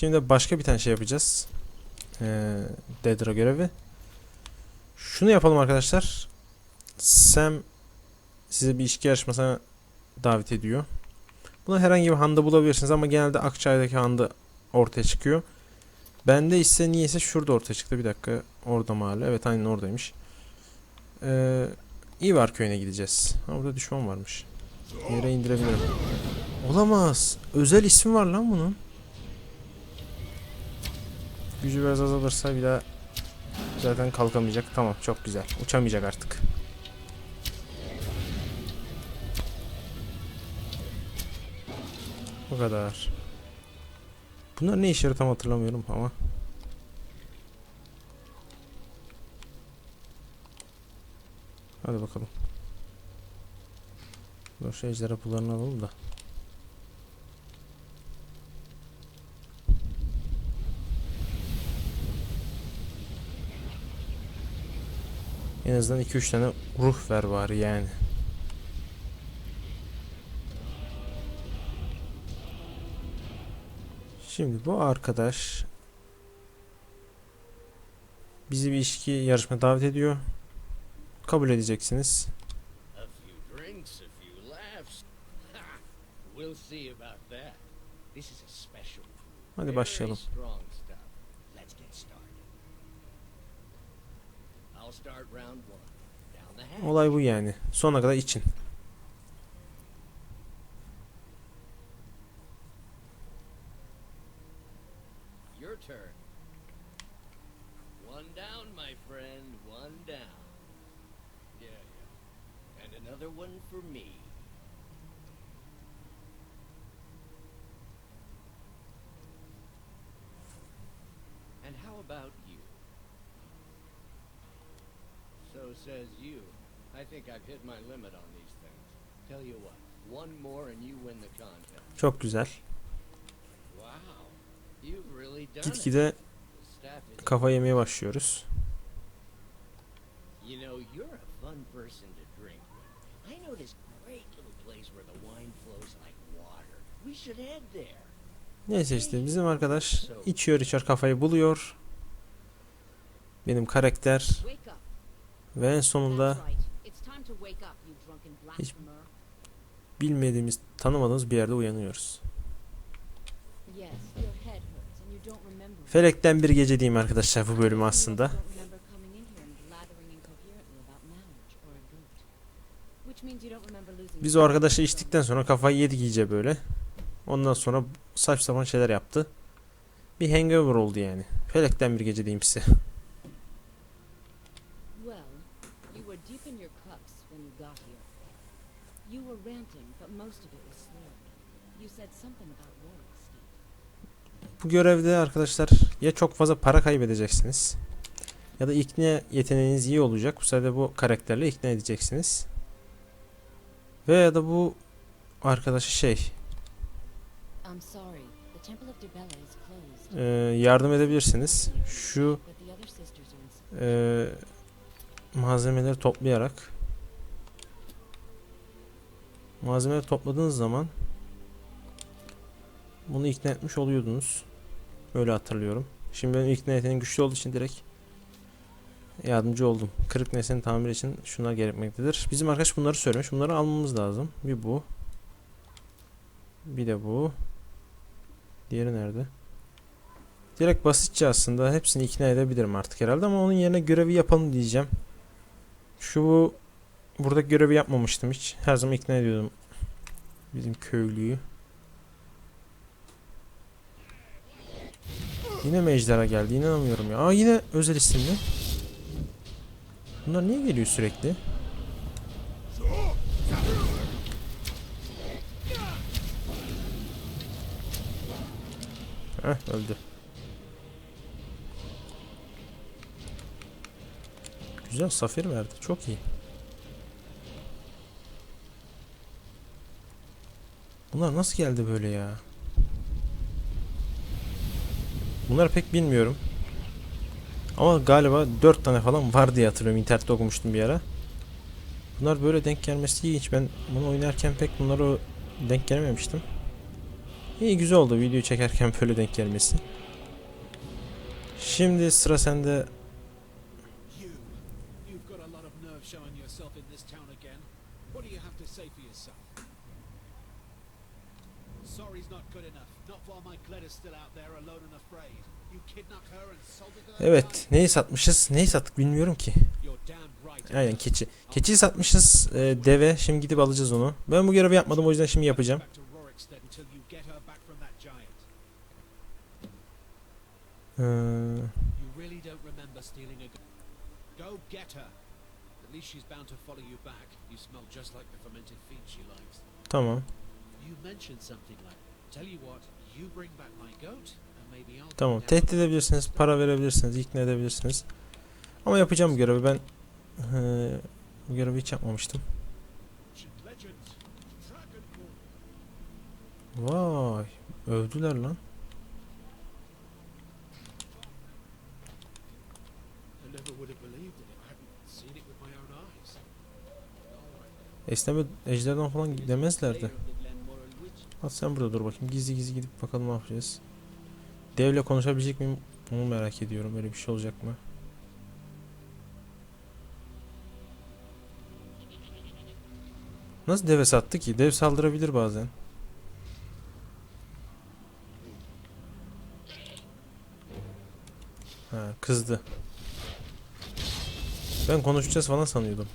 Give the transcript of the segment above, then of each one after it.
Şimdi başka bir tane şey yapacağız. Ee, Dedra görevi. Şunu yapalım arkadaşlar. Sam size bir içki yarışmasına davet ediyor. Bunu herhangi bir handa bulabilirsiniz ama genelde Akçay'daki handa ortaya çıkıyor. Bende ise niyeyse şurada ortaya çıktı. Bir dakika. Orada mahalle. Evet aynen oradaymış. Ee, İvar köyüne gideceğiz. Ha burada düşman varmış. Yere indirebilirim. Olamaz. Özel ismi var lan bunun. Gücü biraz azalırsa bir daha zaten kalkamayacak. Tamam çok güzel. Uçamayacak artık. Bu kadar. Bunlar ne işleri tam hatırlamıyorum ama. Hadi bakalım. Dur şu ejderha pullarını alalım da. En azından 2-3 tane ruh ver bari yani. Şimdi bu arkadaş bizi bir içki yarışma davet ediyor. Kabul edeceksiniz. A few drinks, a few laughs. Ha! We'll see about that. This is a special. Hadi very başlayalım. strong stuff. Let's get started. I'll start round one. Down the hatch. Olay bu yani. Sona kadar için. Your turn. One down, my friend. One down. Yeah, yeah. And another one for me. And how about you? So says you. I think I've hit my limit on these things. Tell you what, one more and you win the contest. Çok güzel. Wow. You've really done it. Gitgide kafa yemeye başlıyoruz. You know, you're a fun person to drink with. I know this great little place where the wine flows like water. We should head there. Neyse işte bizim arkadaş içiyor içer kafayı buluyor. Benim karakter. Ve en sonunda blasphemer. bilmediğimiz, tanımadığımız bir yerde uyanıyoruz. Felekten bir gece diyeyim arkadaşlar bu bölüm aslında. Biz o arkadaşla içtikten sonra kafayı yedik iyice böyle. Ondan sonra saç sapan şeyler yaptı. Bir hangover oldu yani. Felekten bir gece diyeyim size. Well, you were deep in your cups when you got here. You were ranting, but most of it was slurred. You said something about Warwick, Steve. Bu görevde arkadaşlar ya çok fazla para kaybedeceksiniz ya da ikna yeteneğiniz iyi olacak. Bu sefer bu karakterle ikna edeceksiniz. Ve ya da bu arkadaşı şey e, yardım edebilirsiniz. Şu e, malzemeleri toplayarak malzemeleri topladığınız zaman bunu ikna etmiş oluyordunuz. Öyle hatırlıyorum. Şimdi benim ikna yeteneğim güçlü olduğu için direkt yardımcı oldum. Kırık nesnenin tamiri için şunlar gerekmektedir. Bizim arkadaş bunları söylemiş. Bunları almamız lazım. Bir bu. Bir de bu. Diğeri nerede? Direkt basitçe aslında hepsini ikna edebilirim artık herhalde ama onun yerine görevi yapalım diyeceğim. Şu bu buradaki görevi yapmamıştım hiç. Her zaman ikna ediyordum bizim köylüyü. Yine mi ejderha geldi? İnanamıyorum ya. Aa yine özel isimli. Bunlar niye geliyor sürekli? Heh öldü. Güzel safir verdi. Çok iyi. Bunlar nasıl geldi böyle ya? Bunları pek bilmiyorum. Ama galiba 4 tane falan var diye hatırlıyorum. İnternette okumuştum bir ara. Bunlar böyle denk gelmesi ilginç. Ben bunu oynarken pek bunlara denk gelmemiştim. İyi güzel oldu video çekerken böyle denk gelmesi. Şimdi sıra sende. You, you've got a lot of nerve showing yourself in this town again. What do you have to say for yourself? Sorry's not good enough. Not while my Gletta's still out there alone and afraid. You kidnapped her and salted her. Evet neyi satmışız? Neyi sattık bilmiyorum ki. Aynen keçi. Keçiyi satmışız e, deve. Şimdi gidip alacağız onu. Ben bu görevi yapmadım o yüzden şimdi yapacağım. Ee, At least she's bound to follow you back. You smell just like the fermented feed she likes. tamam. You mentioned something like, tell you what, you bring back my goat, and maybe I'll go Tamam. Tehdit edebilirsiniz. Para verebilirsiniz. ikna edebilirsiniz. Ama yapacağım görevi. Ben e, bu görevi hiç yapmamıştım. Vay. Övdüler lan. I never would have believed it if I hadn't seen it with my own eyes. Esneme ejderden falan demezlerdi. At sen burada dur bakayım. Gizli gizli gidip bakalım ne yapacağız. Devle konuşabilecek miyim? Onu merak ediyorum. Öyle bir şey olacak mı? Nasıl deve sattı ki? Dev saldırabilir bazen. Ha, kızdı. Ben konuşacağız falan sanıyordum.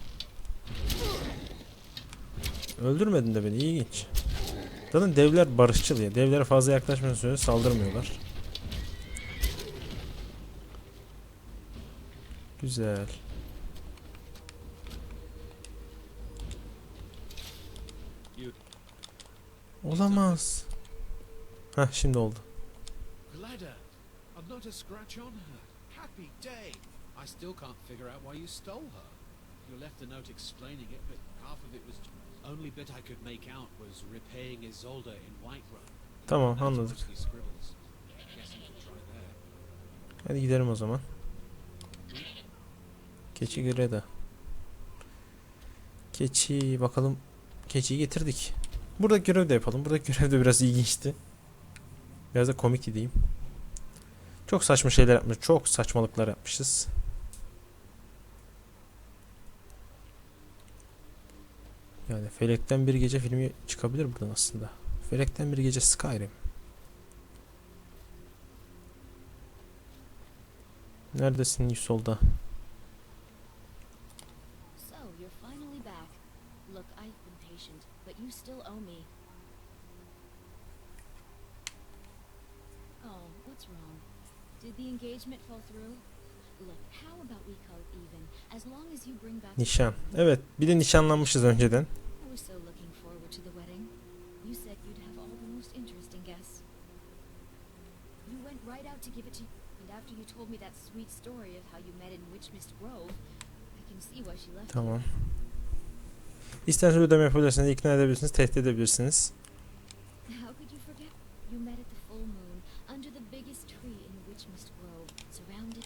Öldürmedin de beni. ilginç. Zaten devler barışçıl ya. Devlere fazla yaklaşmayan sürece saldırmıyorlar. Güzel. Olamaz. Heh şimdi oldu. I still can't figure out why you stole her. You left a note explaining it, but half of it was only bit I could make out was repaying Isolde in Whiterun. Tamam anladık. Hadi gidelim o zaman. Keçi Greda. Keçi bakalım. Keçiyi getirdik. Burada görev de yapalım. Burada görev de biraz ilginçti. Biraz da komik diyeyim. Çok saçma şeyler yapmış. Çok saçmalıklar yapmışız. Yani Felekten bir gece filmi çıkabilir buradan aslında. Felekten bir gece Skyrim. Neredesin Yusol'da? So, you're finally back. Look, I've been patient, but you still owe me. Oh, what's wrong? Did the engagement fall through? Look, how about we call it even, as long as you bring back the Nişan. Evet, bir de nişanlanmışız önceden. I was so looking forward to the wedding. You said you'd have all the most interesting guests. You went right out to give it to and after you told me that sweet story of how you met in Witchmist Grove, I can see why she left you. Tamam. İsterseniz ödeme yapabilirsiniz, ikna edebilirsiniz, tehdit edebilirsiniz. How could you forget? You met at the full moon, under the biggest tree in Witchmist Grove, surrounded.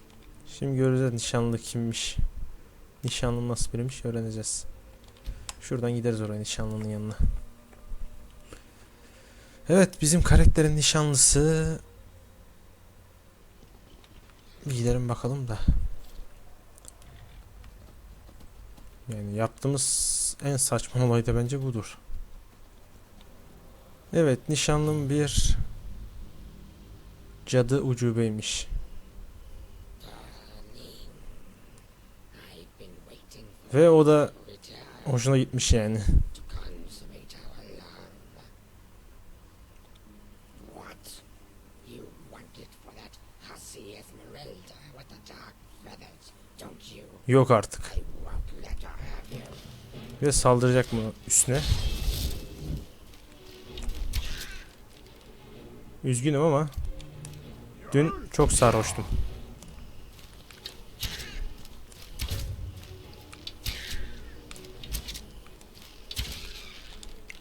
Şimdi göreceğiz nişanlı kimmiş. Nişanlı nasıl biriymiş öğreneceğiz. Şuradan gideriz oraya nişanlının yanına. Evet bizim karakterin nişanlısı. Gidelim bakalım da. Yani yaptığımız en saçma olay da bence budur. Evet nişanlım bir cadı ucubeymiş. Ve o da hoşuna gitmiş yani. to consummate our love. What? You want it for that hussy Esmeralda with the dark feathers, don't you? Yok artık. Ve saldıracak mı üstüne? Üzgünüm ama dün çok sarhoştum.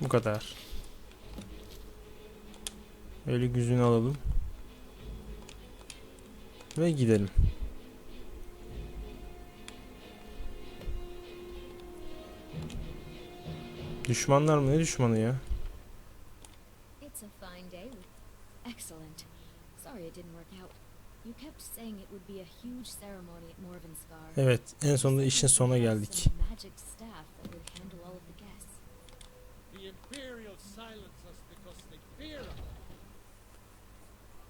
Bu kadar. Öyle güzünü alalım. Ve gidelim. Düşmanlar mı? Ne düşmanı ya? It's a fine day with sorry it didn't work out. You kept saying it would be a huge ceremony at Morvenskar. Evet en sonunda işin sonuna geldik. magic staff that would handle all of the guests. The Imperial silence us because they fear us.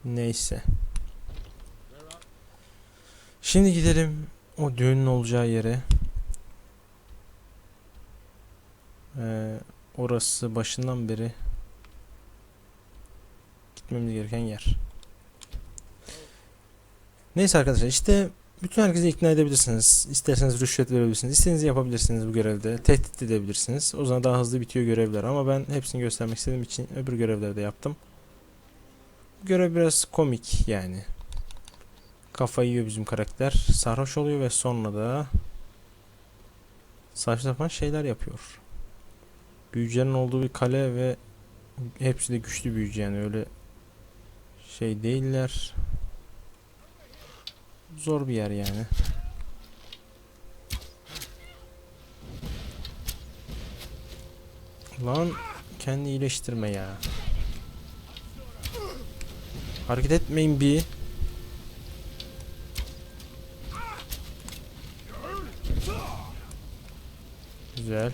Neyse. Şimdi gidelim o düğünün olacağı yere. Ee, orası başından beri gitmemiz gereken yer. Neyse arkadaşlar işte bütün herkesi ikna edebilirsiniz. İsterseniz rüşvet verebilirsiniz. İstediğinizi yapabilirsiniz bu görevde. Tehdit edebilirsiniz. O zaman daha hızlı bitiyor görevler. Ama ben hepsini göstermek istediğim için öbür görevleri de yaptım. Bu görev biraz komik yani. Kafayı yiyor bizim karakter. Sarhoş oluyor ve sonra da saçma sapan şeyler yapıyor. Büyücülerin olduğu bir kale ve hepsi de güçlü büyücü yani öyle şey değiller. Zor bir yer yani. Lan kendi iyileştirme ya. Hareket etmeyin bir. Güzel.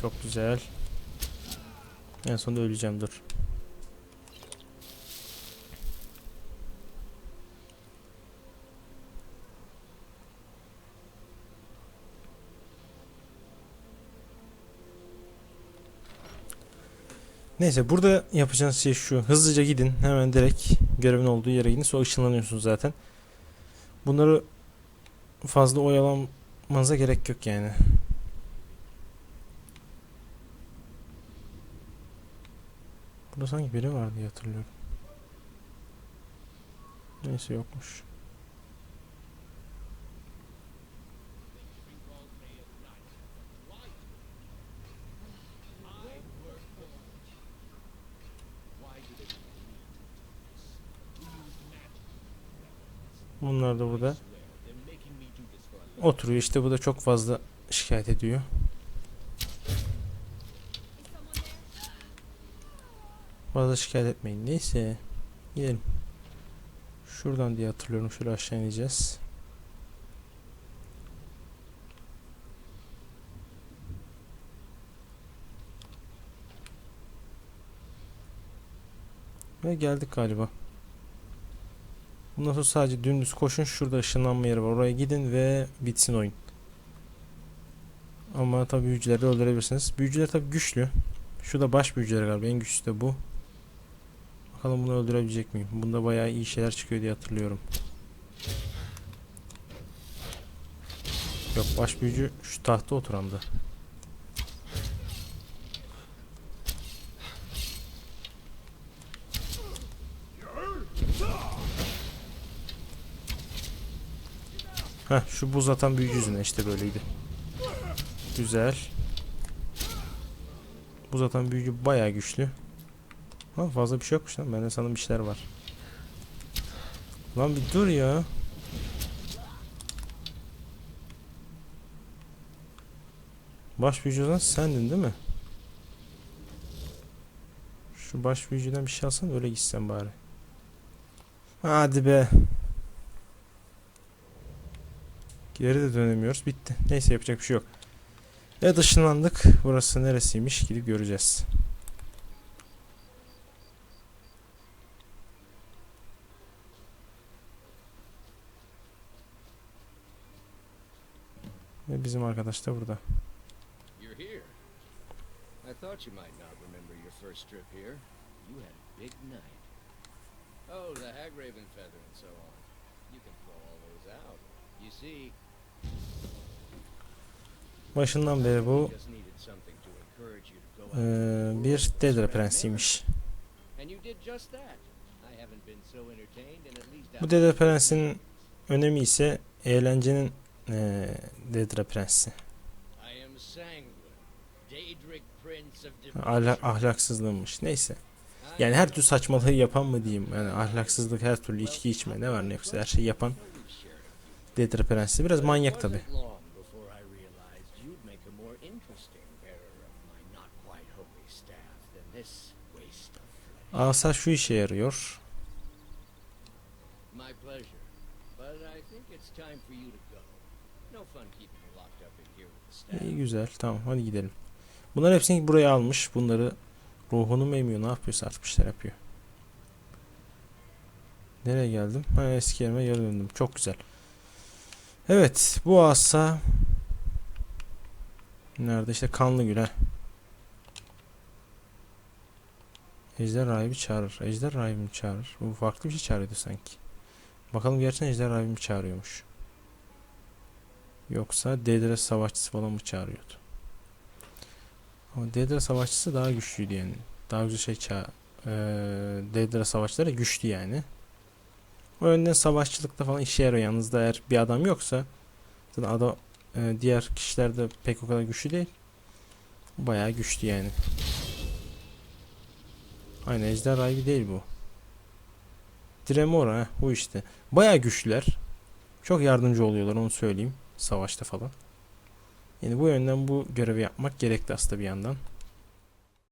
Çok güzel. En sonunda öleceğim dur. Neyse burada yapacağınız şey şu. Hızlıca gidin. Hemen direkt görevin olduğu yere gidin. Sonra ışınlanıyorsunuz zaten. Bunları fazla oyalanmanıza gerek yok yani. Burada sanki biri var diye hatırlıyorum. Neyse yokmuş. Bunlar da burada oturuyor işte bu da çok fazla şikayet ediyor. Fazla şikayet etmeyin. Neyse. Gidelim. Şuradan diye hatırlıyorum. Şöyle aşağı ineceğiz. Ve geldik galiba. Bundan sonra sadece dümdüz koşun. Şurada ışınlanma yeri var. Oraya gidin ve bitsin oyun. Ama tabi büyücüleri de öldürebilirsiniz. Büyücüler tabi güçlü. Şu da baş büyücüler galiba. En güçlüsü de bu. Bakalım bunu öldürebilecek miyim? Bunda bayağı iyi şeyler çıkıyor diye hatırlıyorum. Yok baş büyücü şu tahta oturandı. Heh şu buz atan büyücü yüzünden işte böyleydi. Güzel. Buz atan büyücü bayağı güçlü. Ha fazla bir şey yokmuş lan. Bende sanırım bir şeyler var. Lan bir dur ya. Baş büyücü olan sendin değil mi? Şu baş büyücüden bir şey alsan öyle gitsen bari. Hadi be. Geri de dönemiyoruz. Bitti. Neyse yapacak bir şey yok. Evet ışınlandık. Burası neresiymiş? Gidip göreceğiz. Bizim arkadaş da burada. I thought you might not remember your first trip here. You had a big night. Oh, the Hagraven feather and so on. You can throw all those out. You see, Başından beri bu the bir Dedra prensiymiş. Bu Dedra Prens'in önemi ise eğlencenin eee Dedra Prensi. Ahla- Demetia. ahlaksızlığımış. Neyse. Yani her türlü saçmalığı yapan mı diyeyim. Yani ahlaksızlık her türlü içki içme ne var ne yoksa her şeyi yapan Dedra Prensi. Biraz manyak tabi. Wasn't long before I realized you'd make a more interesting bearer of my not quite holy staff than this waste of Asa şu işe yarıyor. My pleasure. But I think it's time for you to go. No fun keeping you locked up in here with the staff. İyi güzel. Tamam hadi gidelim. Bunların hepsini buraya almış. Bunları ruhunu mu emiyor ne yapıyorsa şeyler yapıyor. Nereye geldim? Ha, eski yerime geri döndüm. Çok güzel. Evet bu asa Nerede işte kanlı gül ha. Ejder rahibi çağırır. Ejder rahibini çağırır. Bu farklı bir şey çağırıyordu sanki. Bakalım gerçekten ejder rahibini çağırıyormuş. Yoksa Dedre savaşçısı falan mı çağırıyordu? Ama Dedre savaşçısı daha güçlüydü yani. Daha güzel şey ça eee Dedre savaşçıları güçlü yani. O yönden savaşçılıkta falan işe yarıyor. Yanınızda eğer bir adam yoksa zaten adam eee, diğer kişiler de pek o kadar güçlü değil. Bayağı güçlü yani. Aynen ejder rahibi değil bu. Dremora bu işte. Bayağı güçlüler. Çok yardımcı oluyorlar onu söyleyeyim. Savaşta falan. Yani bu yönden bu görevi yapmak gerekli aslında bir yandan.